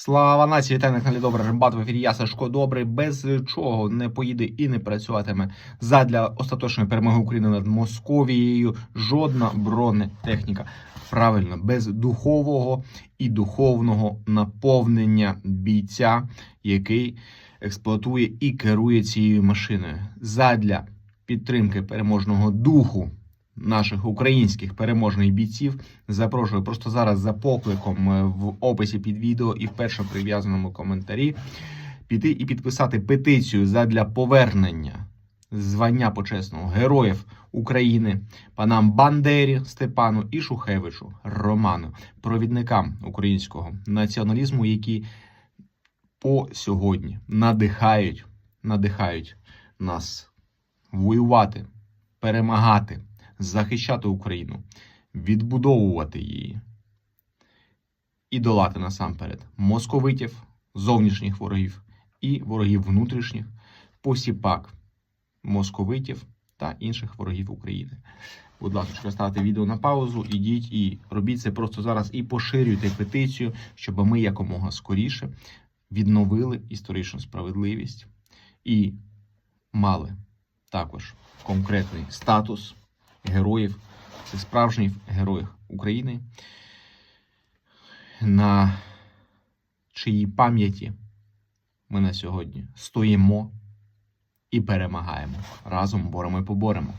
Слава нації, вітаю на каналі Добре Рембат в ефірі. Я Сашко Добрий, без чого не поїде і не працюватиме задля остаточної перемоги України над Московією. Жодна бронетехніка. Правильно, без духового і духовного наповнення бійця, який експлуатує і керує цією машиною. Задля підтримки переможного духу наших українських переможних бійців. Запрошую просто зараз за покликом е, в описі під відео і в першому прив'язаному коментарі піти і підписати петицію задля повернення звання почесного героїв України панам Бандері Степану і Шухевичу Роману, провідникам українського націоналізму, які по сьогодні надихають, надихають нас воювати, перемагати, захищати Україну, відбудовувати її і долати насамперед московитів, зовнішніх ворогів і ворогів внутрішніх, посіпак московитів та інших ворогів України. Будь ласка, ставте відео на паузу, ідіть і робіть це просто зараз і поширюйте петицію, щоб ми якомога скоріше відновили історичну справедливість і мали також конкретний статус героїв, це справжніх героїв України, на чиїй пам'яті ми на сьогодні стоїмо і перемагаємо. Разом боремо і поборемо.